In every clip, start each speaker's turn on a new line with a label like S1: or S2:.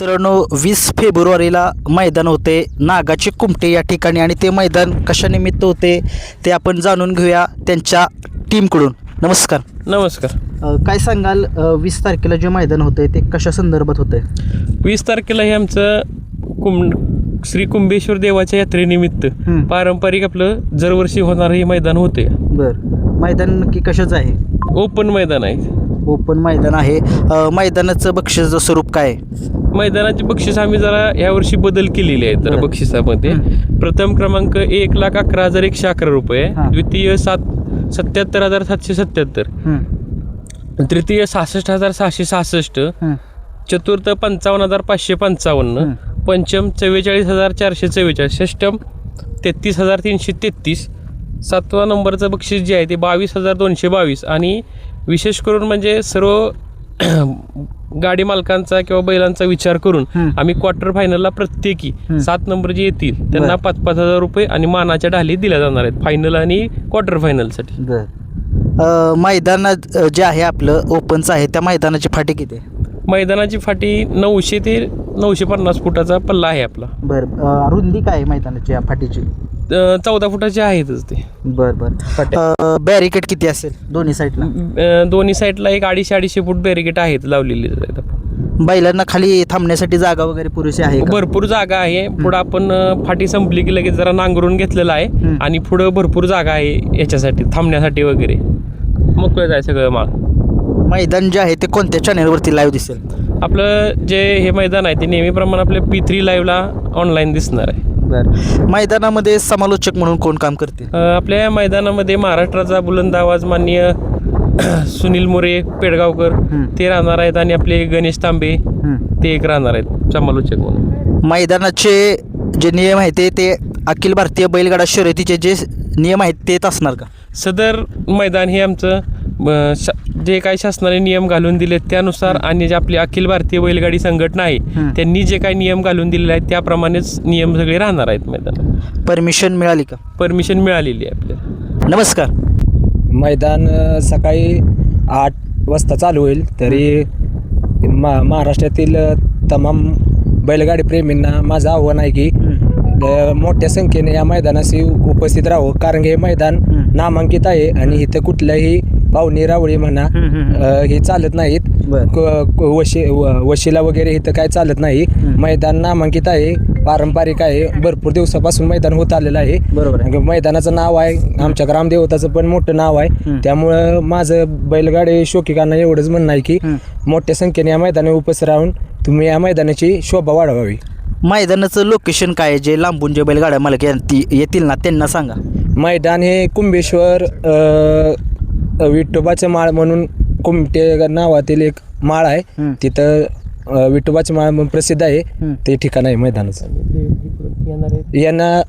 S1: मित्रांनो वीस फेब्रुवारीला मैदान होते. नागाचे कुमटे या ठिकाणी आणि ते मैदान कशानिमित्त होते ते आपण जाणून घेऊया त्यांच्या टीमकडून नमस्कार.
S2: नमस्कार.
S1: अ, काय सांगाल वीस तारखेला जे मैदान होते ते कशा संदर्भात होते?
S2: वीस तारखेला हे आमचं कुंभ श्री कुंभेश्वर देवाच्या यात्रेनिमित्त. पारंपरिक आपलं दरवर्षी होणारं हे मैदान होते.
S1: बरं. मैदान नक्की कशाचं आहे?
S2: ओपन मैदान आहे.
S1: ओपन मैदान आहे अ, मैदानाचं बक्षीचं स्वरूप काय आहे
S2: मैदानाची बक्षीस आम्ही जरा यावर्षी बदल केलेली आहे तर
S1: बरं.
S2: बक्षिसामध्ये. प्रथम क्रमांक एक लाख अकरा हजार एकशे अकरा रुपये
S1: हां.
S2: द्वितीय सात सत्याहत्तर हजार सातशे सत्याहत्तर तृतीय सहासष्ट हजार सहाशे सहासष्ट चतुर्थ पंचावन्न हजार पाचशे पंचावन्न. पंचम चव्वेचाळीस हजार चारशे चव्वेचाळीस षष्टम तेहतीस हजार तीनशे तेहतीस सातवा नंबरचं बक्षीस जे आहे ते बावीस हजार दोनशे बावीस आणि विशेष करून म्हणजे सर्व गाडी मालकांचा किंवा बैलांचा विचार करून. आम्ही क्वार्टर फायनलला प्रत्येकी. सात नंबर जे येतील त्यांना. पाच पाच हजार रुपये आणि मानाच्या ढाली दिल्या जाणार आहेत फायनल आणि क्वार्टर फायनलसाठी
S1: मैदानात जे आहे आपलं ओपनचं आहे त्या मैदानाची फाटी किती
S2: मैदानाची फाटी नऊशे ते नऊशे पन्नास फुटाचा पल्ला आहे आपला.
S1: बरं. रुंदी काय मैदानाची या फाटीची?
S2: चौदा फुटाचे आहेतच ते.
S1: बरं बरं. बॅरिकेड किती असेल दोन्ही साईडला
S2: अ, दोन्ही साईडला एक अडीचशे अडीचशे फूट बॅरिकेट आहेत लावलेले.
S1: बैलांना खाली थांबण्यासाठी जागा वगैरे पुरेशी आहे का?
S2: भरपूर जागा आहे. पुढं आपण अ, फाटी संपली की लगेच जरा नांगरून घेतलेला आहे.
S1: हम्म.
S2: आणि पुढं भरपूर जागा आहे याच्यासाठी थांबण्यासाठी वगैरे. मोकळं आहे सगळं माळ.
S1: मैदान जे आहे ते कोणत्या चॅनेलवरती लाईव्ह दिसेल?
S2: आपलं जे हे मैदान आहे ते नेहमीप्रमाणे आपल्या पी थ्री लाईव्हला ऑनलाईन दिसणार आहे.
S1: बरं मैदानामध्ये समालोचक म्हणून कोण काम करतील
S2: अ, आपल्या या मैदानामध्ये महाराष्ट्राचा बुलंद आवाज माननीय सुनील मोरे पेडगावकर. ते राहणार आहेत आणि आपले गणेश तांबे. ते एक राहणार आहेत समालोचक म्हणून
S1: मैदानाचे जे नियम आहेत ते ते अखिल भारतीय बैलगाडा शर्यतीचे जे नियम आहेत तेच असणार का
S2: सदर मैदान हे आमचं शा- जे काही शासनाने नियम घालून दिलेत त्यानुसार आणि जे आपली अखिल भारतीय बैलगाडी संघटना आहे. त्यांनी जे काही नियम घालून दिलेले आहेत त्याप्रमाणेच नियम सगळे राहणार आहेत मैदान
S1: परमिशन मिळाली का?
S2: परमिशन मिळालेली आहे आपल्याला.
S1: नमस्कार.
S3: मैदान सकाळी आठ वाजता चालू होईल तरी मा महाराष्ट्रातील तमाम बैलगाडी प्रेमींना माझं आव्हान आहे की मोठ्या संख्येने या मैदानाशी उपस्थित राहावं कारण की हे मैदान. नामांकित आहे आणि इथं कुठल्याही पाहुणी रावळी म्हणा
S1: हं.
S3: अ, चालत नाहीत
S1: बरं.
S3: क- क- वशी व- वशिला वगैरे इथं काय चालत नाही. मैदान नामांकित आहे पारंपरिक आहे भरपूर दिवसापासून मैदान होत आलेलं आहे
S1: बरोबर आहे.
S3: मैदानाचं नाव आहे आमच्या ग्रामदेवताचं पण मोठं नाव आहे. त्यामुळं माझं बैलगाडी शोकिकांना एवढंच म्हणणं आहे की. मोठ्या संख्येने या मैदानावर उपस्थित राहून तुम्ही या मैदानाची शोभा वाढवावी
S1: मैदानाचं लोकेशन काय आहे जे लांबून जे बैलगाड्या मालक यांती- येतील ना त्यांना सांगा
S3: मैदान हे कुंभेश्वर अ, विठोबाचं माळ म्हणून कुमटे नावातील एक माळ आहे.
S1: हं.
S3: तिथं अ, विठोबाचं माळ म्हणून प्रसिद्ध आहे.
S1: हं.
S3: ते ठिकाण आहे मैदानाचं. यांना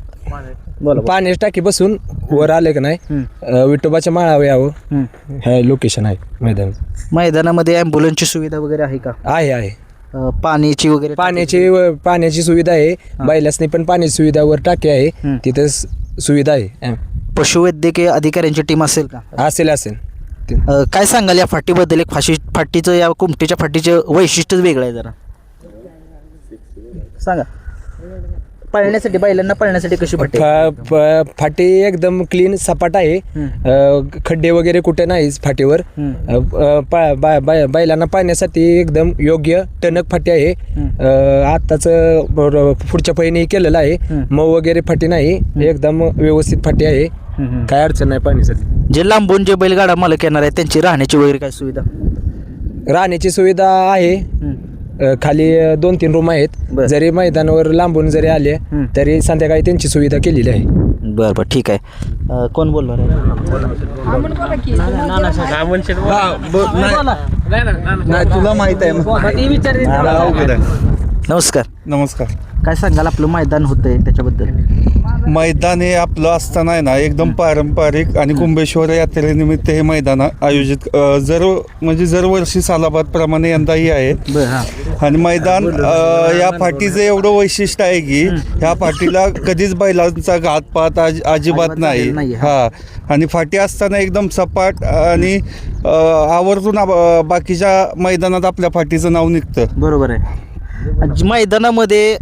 S1: बोला
S3: पाण्याची टाकी बसून वर आले का नाही?
S1: हं.
S3: अ, विठोबाच्या माळावर यावं.
S1: हं.
S3: हे लोकेशन आहे मैदान.
S1: मैदानामध्ये ॲम्ब्युलन्सची सुविधा वगैरे आहे का?
S3: आहे आहे.
S1: अ, पाण्याची वगैरे
S3: पाण्याची व- पाण्याची सुविधा आहे. बैलासनी पण पाण्याची सुविधा वर टाकी आहे.
S1: हं.
S3: तिथं स- सुविधा आहे.
S1: पशुवैद्यकीय अधिकाऱ्यांची टीम असेल का?
S3: असेल असेल. ते-
S1: अ, काय सांगाल या फाटीबद्दल? एक फाशी फाटीचं या कुमटीच्या फाटीचं वैशिष्ट्यच वेगळं आहे जरा. सांगा. पळण्यासाठी बैलांना पळण्यासाठी कशी फाटी आहे?
S3: फा- फ- फाटी एकदम क्लीन सपाट आहे
S1: हं.
S3: अ, खड्डे वगैरे कुठे नाहीच फाटीवर. अ, अ, पा- बा- बा- बैलांना पाहण्यासाठी एकदम योग्य टणक फाटी आहे
S1: हं.
S3: अ, बर- पुढच्या पहिने केलेलं आहे
S1: हं.
S3: मऊ वगैरे फाटी नाही एकदम व्यवस्थित फाटी आहे. काय अडचण नाही पाहण्यासाठी
S1: जे लांबून जे बैलगाडा मालक येणार आहे त्यांची राहण्याची वगैरे काय सुविधा
S3: राहण्याची सुविधा आहे. अ, खाली दोन तीन रूम आहेत.
S1: बर.
S3: जरी मैदानावर लांबून जरी आले. तरी संध्याकाळी त्यांची सुविधा केलेली आहे.
S1: बरं बरं ठीक आहे. अ, कोण बोलणार आहे?
S4: नाही. तुला माहीत आहे.
S1: नमस्कार.
S4: नमस्कार.
S1: काय सांगाल आपलं मैदान होतंय त्याच्याबद्दल?
S4: मैदान हे आपलं असताना आहे ना एकदम पारंपरिक आणि कुंभेश्वर यात्रेनिमित्त हे मैदान आयोजित अ, जर म्हणजे दरवर्षी सालाबाद प्रमाणे यंदाही आहे.
S1: बरं हां.
S4: आणि मैदान अ, या फाटीचं एवढं वैशिष्ट्य आहे की ह्या फाटीला कधीच बैलांचा घातपात अज- अजिबात नाही.
S1: हा.
S4: हा. आणि फाटी असताना एकदम सपाट आणि अ, आवर्जून आप- बाकीच्या मैदानात आपल्या फाटीचं नाव निघतं.
S1: बरोबर आहे. मैदानामध्ये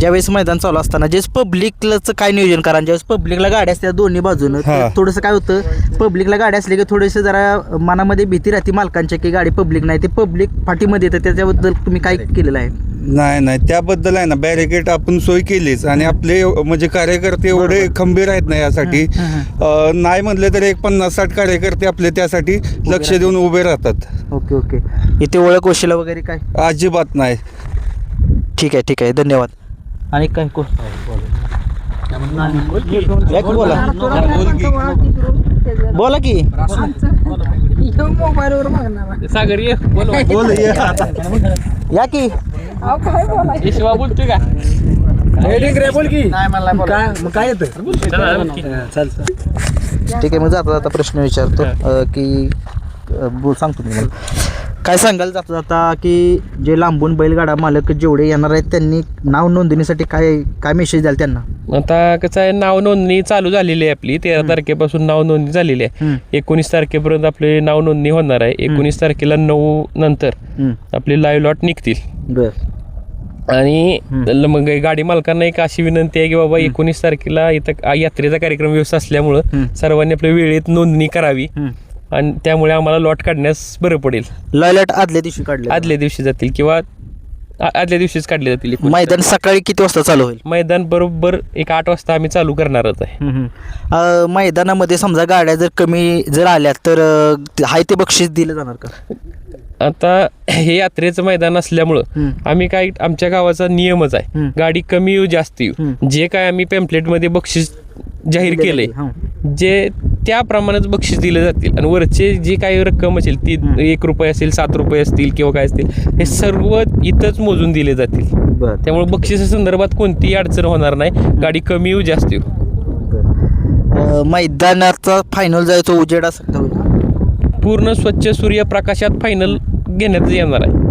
S1: ज्यावेळेस मैदान चालू असताना ज्यावेळेस पब्लिकचं काय नियोजन करा ज्यावेळेस पब्लिकला गाड्या असतात दोन्ही बाजूनं
S4: हा.
S1: थोडंसं काय होतं पब्लिकला गाड्या असल्या की थोडेसे जरा मनामध्ये भीती राहते मालकांच्या की गाडी पब्लिक नाही ते पब्लिक पाठीमध्ये येतं त्याच्याबद्दल तुम्ही काय केलेलं आहे?
S4: नाही नाही त्याबद्दल आहे ना बॅरिकेड आपण सोय केलीच आणि आपले म्हणजे कार्यकर्ते एवढे खंबीर आहेत ना यासाठी. अ, नाही म्हणले तर एक पन्नास साठ कार्यकर्ते आपले त्यासाठी लक्ष देऊन उभे राहतात.
S1: Okay okay. इथे ओळख वशिला वगैरे काय?
S4: अजिबात नाही.
S1: ठीक आहे ठीक आहे. धन्यवाद. आणि काय कोण की बोला. बोला की.
S2: सागर ये. बोल.
S4: बोल ये.
S1: की.
S2: शिवा बोलतोय का?
S3: बोल की. काय मग काय येतं? चालतं
S1: ठीक आहे मग जाता जाता प्रश्न विचारतो. की सांगतो मी मला काय सांगाल जाता जाता की जे लांबून बैलगाडा मालक जेवढे येणार आहेत त्यांनी नाव नोंदणीसाठी काय काय मेसेज द्याल त्यांना?
S2: आता कसं आहे नाव नोंदणी चालू झालेली आहे आपली. तेरा तारखेपासून नाव नोंदणी झालेली आहे. एकोणीस तारखेपर्यंत आपली नाव नोंदणी होणार आहे. एकोणीस तारखेला नऊ नंतर. आपले लाईव्ह लॉट निघतील. आणि मग गाडी मालकांना एक अशी विनंती आहे की बाबा एकोणीस तारखेला इथं यात्रेचा कार्यक्रम व्यवस्था असल्यामुळं. सर्वांनी आपल्या वेळेत नोंदणी करावी. आणि त्यामुळे आम्हाला लॉट काढण्यास बरं पडेल.
S1: लॉयलट आदल्या दिवशी काढले
S2: आदल्या दिवशी जातील किंवा आ- आदल्या दिवशीच काढले जातील
S1: मैदान सकाळी किती वाजता चालू होईल?
S2: मैदान बरोबर एक आठ वाजता आम्ही चालू करणारच आहे.
S1: अ, मैदानामध्ये समजा गाड्या जर कमी जर आल्या तर अ, हाय ते बक्षीस दिलं जाणार का?
S2: आता हे यात्रेचं मैदान असल्यामुळं. आम्ही काय आमच्या गावाचा नियमच आहे. गाडी कमी येऊ जास्त येऊ. जे काय आम्ही पॅम्पलेटमध्ये बक्षीस जाहीर
S1: हं.
S2: जे त्याप्रमाणेच बक्षीस दिले जातील. आणि वरचे जी काही रक्कम असेल ती. एक रुपये असेल सात रुपये असतील किंवा काय असतील हे सर्व इथंच मोजून दिले जातील. त्यामुळे बक्षिसा संदर्भात कोणतीही अडचण होणार नाही. गाडी कमी येऊ जास्त येऊ.
S1: मैदानाचा फायनल जायचो उजेड
S2: पूर्ण स्वच्छ सूर्यप्रकाशात फायनल घेण्यात येणार आहे